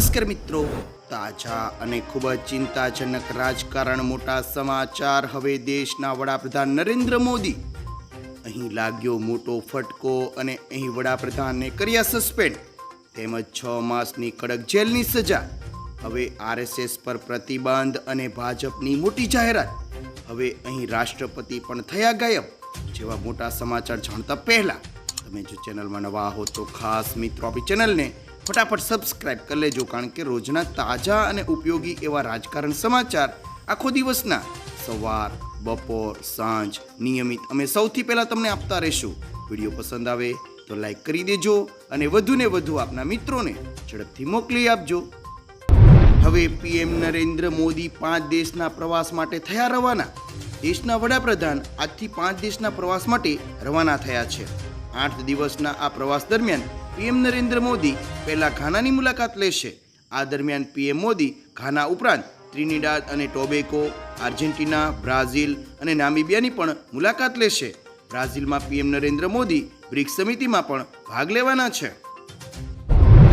નમસ્કાર મિત્રો. તાજા અને ખૂબ જ ચિંતાજનક રાજકારણ મોટા સમાચાર હવે દેશના વડાપ્રધાન નરેન્દ્ર મોદી. અહીં લાગ્યો મોટો ફટકો અને અહીં વડાપ્રધાનને કર્યા સસ્પેન્ડ. તેમજ છ માસની કડક જેલની સજા. હવે આરએસએસ પર પ્રતિબંધ અને ભાજપની મોટી જાહેરાત. હવે અહીં રાષ્ટ્રપતિ પણ થયા ગાયબ. જેવા મોટા સમાચાર જાણતા પહેલા, તમે જો ચેનલમાં નવા હો તો ખાસ મિત્રો આપણી ચેનલને ફટાફટ સબસ્ક્રાઇબ કરી લેજો, કારણ કે રોજના તાજા અને ઉપયોગી એવા રાજકારણ સમાચાર આખો દિવસના સવાર, બપોર, સાંજ નિયમિત અમે સૌથી પહેલાં તમને આપતા રહીશું. વીડિયો પસંદ આવે તો લાઈક કરી દેજો અને વધુને વધુ આપના મિત્રોને ઝડપથી મોકલી આપજો. હવે પીએમ નરેન્દ્ર મોદી પાંચ દેશના પ્રવાસ માટે થયા રવાના. દેશના વડાપ્રધાન આજથી પાંચ દેશના પ્રવાસ માટે રવાના થયા છે. આઠ દિવસના આ પ્રવાસ દરમિયાન પીએમ નરેન્દ્ર મોદી પહેલાં ઘાનાની મુલાકાત લેશે. આ દરમિયાન પીએમ મોદી ઘાના ઉપરાંત ત્રિનિડાદ અને ટોબેકો, આર્જેન્ટિના, બ્રાઝિલ અને નામિબિયાની પણ મુલાકાત લેશે. બ્રાઝિલમાં પીએમ નરેન્દ્ર મોદી બ્રિક્સ સમિતિમાં પણ ભાગ લેવાના છે.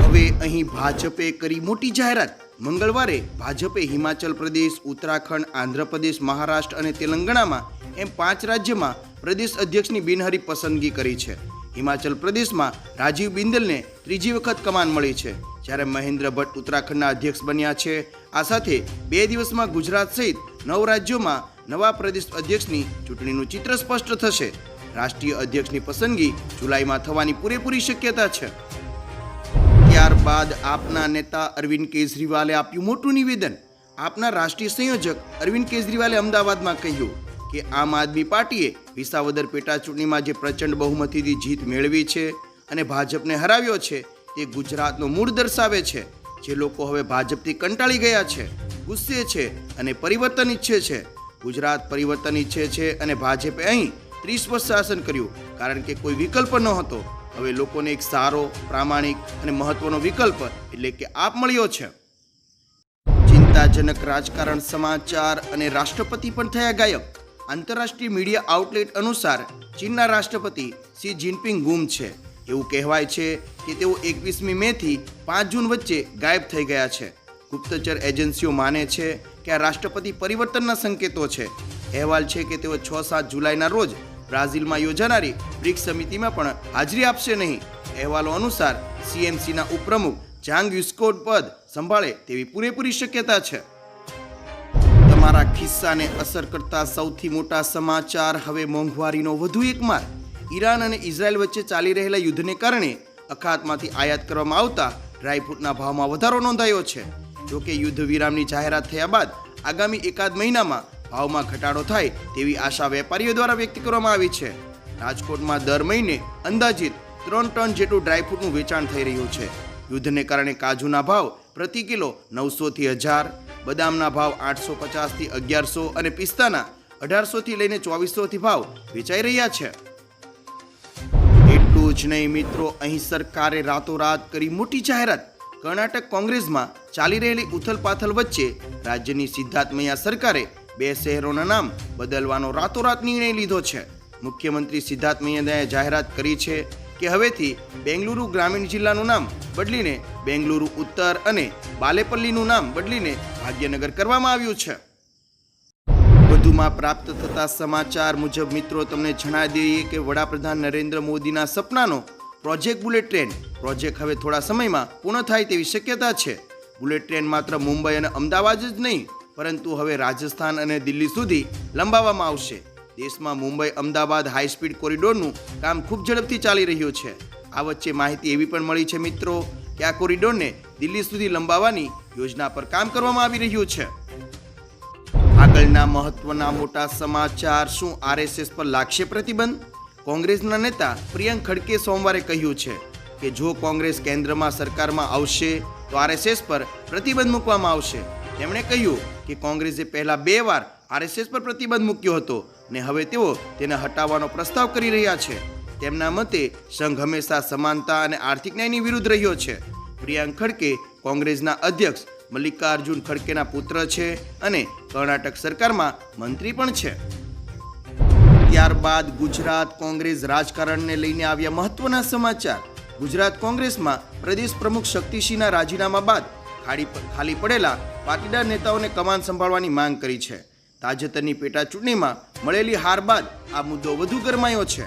હવે અહીં ભાજપે કરી મોટી જાહેરાત. મંગળવારે ભાજપે હિમાચલ પ્રદેશ, ઉત્તરાખંડ, આંધ્રપ્રદેશ, મહારાષ્ટ્ર અને તેલંગાણામાં એમ પાંચ રાજ્યમાં પ્રદેશ અધ્યક્ષની બિનહરી પસંદગી કરી છે. હિમાચલ પ્રદેશમાં રાજીવ બિંદલને ત્રીજી વખત કમાન મળી છે. જ્યારે મહેન્દ્ર ભટ્ટ ઉત્તરાખંડના અધ્યક્ષ બન્યા છે. આ સાથે બે દિવસમાં ગુજરાત સહિત નવ રાજ્યોમાં નવા પ્રદેશ અધ્યક્ષની ચૂંટણીનું ચિત્ર સ્પષ્ટ થશે. રાષ્ટ્રીય અધ્યક્ષની પસંદગી જુલાઈમાં થવાની પૂરેપૂરી શક્યતા છે. ત્યારબાદ આપના નેતા અરવિંદ કેજરીવાલે આપ્યું મોટું નિવેદન. આપના રાષ્ટ્રીય સંયોજક અરવિંદ કેજરીવાલે અમદાવાદમાં કહ્યું કે આમ આદમી પાર્ટીએ વિસાવદર પેટા ચૂંટણીમાં જે પ્રચંડ બહુમતીથી જીત મેળવી છે અને ભાજપને હરાવ્યો છે, તે ગુજરાતનો મૂળ દર્શાવે છે. જે લોકો હવે ભાજપથી કંટાળી ગયા છે, ગુસ્સે છે અને પરિવર્તન ઈચ્છે છે. ગુજરાત પરિવર્તન ઈચ્છે છે અને ભાજપે અહીં ત્રીસ વર્ષ શાસન કર્યું, કારણ કે કોઈ વિકલ્પ ન હતો હવે લોકોને એક સારો, પ્રામાણિક અને મહત્વનો વિકલ્પ એટલે કે આપ મળ્યો છે. ચિંતાજનક રાજકારણ, સમાચાર અને રાષ્ટ્રપતિ પણ થયા ગાયબ. આંતરરાષ્ટ્રીય મીડિયા આઉટલેટ અનુસાર ચીનના રાષ્ટ્રપતિ શી જિનપિંગ ગુમ છે. એવું કહેવાય છે કે તેઓ એકવીસમી મેથી પાંચ જૂન વચ્ચે ગાયબ થઈ ગયા છે. ગુપ્તચર એજન્સીઓ માને છે કે આ રાષ્ટ્રપતિ પરિવર્તનના સંકેતો છે. અહેવાલ છે કે તેઓ છ સાત જુલાઈના રોજ બ્રાઝિલમાં યોજાનારી બ્રિક્સ સમિતિમાં પણ હાજરી આપશે નહીં. અહેવાલો અનુસાર સીએમસીના ઉપપ્રમુખ જાંગ યુસ્કોટ પદ સંભાળે તેવી પૂરેપૂરી શક્યતા છે. તમારા ખિસ્સાને અસર કરતા સૌથી મોટા સમાચાર હવે મોંઘવારીનો. વધુ એક માર, ઈરાન અને ઇઝરાયલ વચ્ચે ચાલી રહેલા યુદ્ધને કારણે અખાતમાંથી આયાત કરવામાં આવતા ડ્રાયફ્રૂટના ભાવમાં વધારો નોંધાયો છે. જોકે યુદ્ધ વિરામની જાહેરાત થયા બાદ આગામી એકાદ મહિનામાં ભાવમાં ઘટાડો થાય તેવી આશા વેપારીઓ દ્વારા વ્યક્ત કરવામાં આવી છે. રાજકોટમાં દર મહિને અંદાજિત ત્રણ ટન જેટલું ડ્રાયફ્રૂટનું વેચાણ થઈ રહ્યું છે. યુદ્ધને કારણે કાજુના ભાવ પ્રતિ કિલો નવસોથી હજાર બદામના ભાવ આઠસો પચાસથી અગિયારસો અને પિસ્તાના અઢારસોથી લઈને ચોવીસોથી ભાવ વેચાઈ રહ્યા છે. એટલું જ નહીં મિત્રો, અહીં સરકારે રાતોરાત કરી મોટી જાહેરાત. કર્ણાટક કોંગ્રેસમાં ચાલી રહેલી ઉથલપાથલ વચ્ચે રાજ્યની સિદ્ધાર્થમૈયા સરકારે બે શહેરોના નામ બદલવાનો રાતોરાત નિર્ણય લીધો છે. મુખ્યમંત્રી સિદ્ધાર્થમૈયાએ જાહેરાત કરી છે કે હવેથી બેંગલુરુ ગ્રામીણ જિલ્લાનું નામ બદલીને બેંગલુરુ ઉત્તર અને બાલેપલ્લીનું નામ બદલીને ભાગ્યનગર કરવામાં આવ્યું છે. વધુમાં પ્રાપ્ત થતા સમાચાર મુજબ મિત્રો તમને જણાવી દઈએ કે વડાપ્રધાન નરેન્દ્ર મોદીના સપનાનો પ્રોજેક્ટ બુલેટ ટ્રેન, પ્રોજેક્ટ હવે થોડા સમયમાં પૂર્ણ થાય તેવી શક્યતા છે. બુલેટ ટ્રેન માત્ર મુંબઈ અને અમદાવાદ જ નહીં, પરંતુ હવે રાજસ્થાન અને દિલ્હી સુધી લંબાવવામાં આવશે. દેશમાં મુંબઈ અમદાવાદ હાઈ સ્પીડ કોરિડોરનું કામ ખૂબ ઝડપથી ચાલી રહ્યું છે. આ વચ્ચે માહિતી એવી પણ મળી છે મિત્રો કે આ કોરિડોરને દિલ્હી સુધી લંબાવવાની યોજના પર કામ કરવામાં આવી રહ્યું છે. આગળના મહત્વના મોટા સમાચાર શું? આરએસએસ પર લાગશે પ્રતિબંધ? કોંગ્રેસના નેતા પ્રિયંક ખડકે સોમવારે કહ્યું છે કે જો કોંગ્રેસ કેન્દ્રમાં સરકારમાં આવશે, તો આરએસએસ પર પ્રતિબંધ મૂકવામાં આવશે. તેમણે કહ્યું કે કોંગ્રેસે પહેલા બે વાર આરએસએસ પર પ્રતિબંધ મૂક્યો હતો. ને હવે તેઓ તેને હટાવવાનો પ્રસ્તાવ કરી રહ્યા છે. તેમના મતે, સંઘ હંમેશા સમાનતા અને આર્થિક ન્યાયની વિરુદ્ધ રહ્યો છે. પ્રિયાંક ખડકે કોંગ્રેસના અધ્યક્ષ, મલ્લિકાર્જુન ખડકેના પુત્ર છે અને કર્ણાટક સરકારમાં મંત્રી પણ છે. ત્યારબાદ ગુજરાત કોંગ્રેસ રાજકારણને લઈને આવ્યા મહત્વના સમાચાર. ગુજરાત કોંગ્રેસમાં પ્રદેશ પ્રમુખ શક્તિસિંહના રાજીનામા બાદ ખાલી ખાલી પડેલા પાટીદાર નેતાઓને કમાન સંભાળવાની માંગ કરી છે. તાજેતરની પેટા ચૂંટણીમાં મળેલી હાર બાદ આ મુદ્દો વધુ ગરમાયો છે.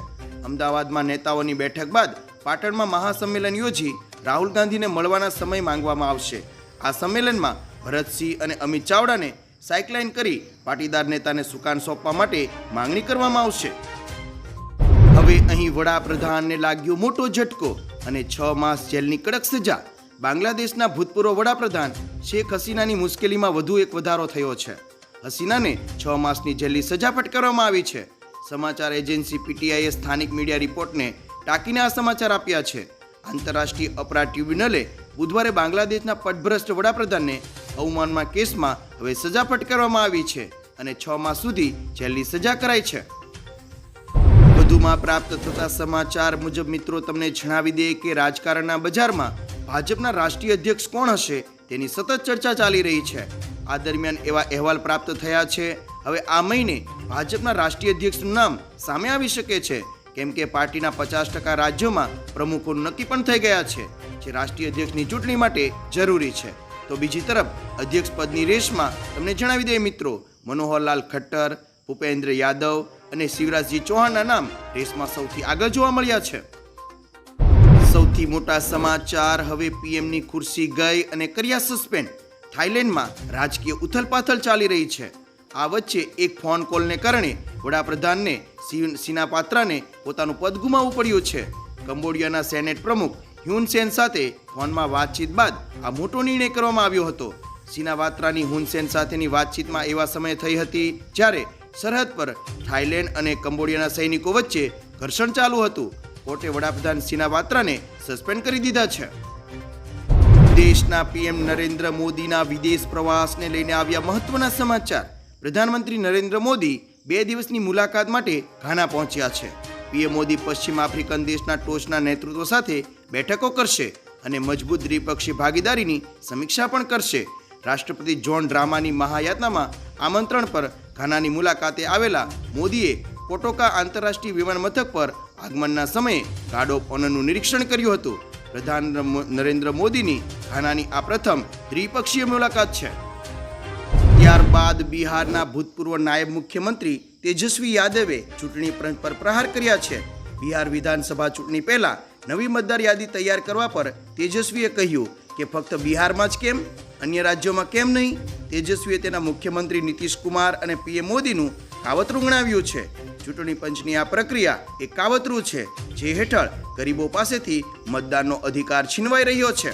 અમદાવાદમાં નેતાઓની બેઠક બાદ પાટણમાં મહાસંમેલન યોજી રાહુલ ગાંધીને મળવાના સમય માંગવામાં આવશે. આ સંમેલનમાં ભરતસિંહ અને અમિત ચાવડાને સાઇકલાઇન કરી પાટીદાર નેતાને સુકાન સોંપવા માટે માંગણી કરવામાં આવશે. હવે અહીં વડાપ્રધાનને લાગ્યો મોટો ઝટકો અને છ માસ જેલની કડક સજા. બાંગ્લાદેશના ભૂતપૂર્વ વડાપ્રધાન શેખ હસીનાની મુશ્કેલીમાં વધુ એક વધારો થયો છે. હસીનાને છ માસની જેલની સજા ફટકારવામાં આવી છે. સમાચાર એજન્સી પીટીઆઈએ સ્થાનિક મીડિયા રિપોર્ટને ટાંકીને આ સમાચાર આપ્યા છે. આંતરરાષ્ટ્રીય અપરાધ ટ્રિબ્યુનલે બુધવારે બાંગ્લાદેશના પટભ્રષ્ટ વડાપ્રધાનને અવમાનમાં કેસમાં હવે સજા ફટકારવામાં આવી છે અને છ માસ સુધી જેલની સજા કરાઈ છે. વધુમાં પ્રાપ્ત થતા સમાચાર મુજબ મિત્રો તમને જણાવી દઈએ કે રાજકારણના બજારમાં ભાજપના રાષ્ટ્રીય અધ્યક્ષ કોણ હશે તેની સતત ચર્ચા ચાલી રહી છે. આ દરમિયાન એવા અહેવાલ પ્રાપ્ત થયા છે. હવે આ મહિને ભાજપના રાષ્ટ્રીય અધ્યક્ષનું નામ સામે આવી શકે છે. કેમ કે પાર્ટીના પચાસ ટકા રાજ્યોમાં પ્રમુખો નક્કી પણ થઈ ગયા છે જે રાષ્ટ્રીય અધ્યક્ષની ચૂંટણી માટે જરૂરી છે. તો બીજી તરફ અધ્યક્ષ પદની રેસમાં તમને જણાવી દઈએ મિત્રો, મનોહરલાલ ખટ્ટર, ભૂપેન્દ્ર યાદવ અને શિવરાજજી ચૌહાણના નામ રેસમાં સૌથી આગળ જોવા મળ્યા છે. સૌથી મોટા સમાચાર, હવે પીએમની ખુરશી ગઈ અને કર્યા સસ્પેન્ડ થાઇલેન્ડમાં રાજકીય ઉથલપાથલ ચાલી રહી છે. આ વચ્ચે એક ફોન કોલને કારણે વડાપ્રધાનને સીના પાત્રાને પોતાનું પદ ગુમાવવું પડ્યું છે. કંબોડિયાના સેનેટ પ્રમુખ હ્યુન સેન સાથે ફોનમાં વાતચીત બાદ આ મોટો નિર્ણય કરવામાં આવ્યો હતો. સીના વાત્રાની હુનસેન સાથેની વાતચીતમાં એવા સમયે થઈ હતી જ્યારે સરહદ પર થાઇલેન્ડ અને કંબોડિયાના સૈનિકો વચ્ચે ઘર્ષણ ચાલુ હતું. કોર્ટે વડાપ્રધાન સીના વાત્રાને સસ્પેન્ડ કરી દીધા છે. દેશના પીએમ નરેન્દ્ર મોદીના વિદેશ પ્રવાસને લઈને આવ્યા મહત્વના સમાચાર. પ્રધાનમંત્રી નરેન્દ્ર મોદી બે દિવસની મુલાકાત માટે ઘાના પહોંચ્યા છે. પીએમ મોદી પશ્ચિમ આફ્રિકન દેશના ટોચના નેતૃત્વ સાથે બેઠકો કરશે અને મજબૂત દ્વિપક્ષી ભાગીદારીની સમીક્ષા પણ કરશે. રાષ્ટ્રપતિ જોન ડ્રામાની મહાયાતનામાં આમંત્રણ પર ઘાનાની મુલાકાતે આવેલા મોદીએ કોટોકા આંતરરાષ્ટ્રીય વિમાન મથક પર આગમનના સમયે ગાર્ડ ઓફ નિરીક્ષણ કર્યું હતું. પ્રધાન નરેન્દ્ર મોદીની ઘાનાની આ પ્રથમ દ્વિપક્ષીય મુલાકાત છે. ત્યારબાદ બિહારના ભૂતપૂર્વ નાયબ મુખ્યમંત્રી તેજસ્વી યાદવે ચૂંટણી પર પ્રહાર કર્યા છે. બિહાર વિધાનસભા ચૂંટણી પહેલા નવી મતદાર યાદી તૈયાર કરવા પર તેજસ્વીએ કહ્યું કે ફક્ત બિહારમાં જ કેમ, અન્ય રાજ્યોમાં કેમ નહીં? તેજસ્વીએ તેના મુખ્યમંત્રી નીતિશ કુમાર અને પીએમ મોદીનું કાવતરું ગણાવ્યું છે. ચૂંટણી પંચની આ પ્રક્રિયા એક કાવતરું છે, જે હેઠળ ગરીબો પાસેથી મતદાનનો અધિકાર છીનવાઈ રહ્યો છે.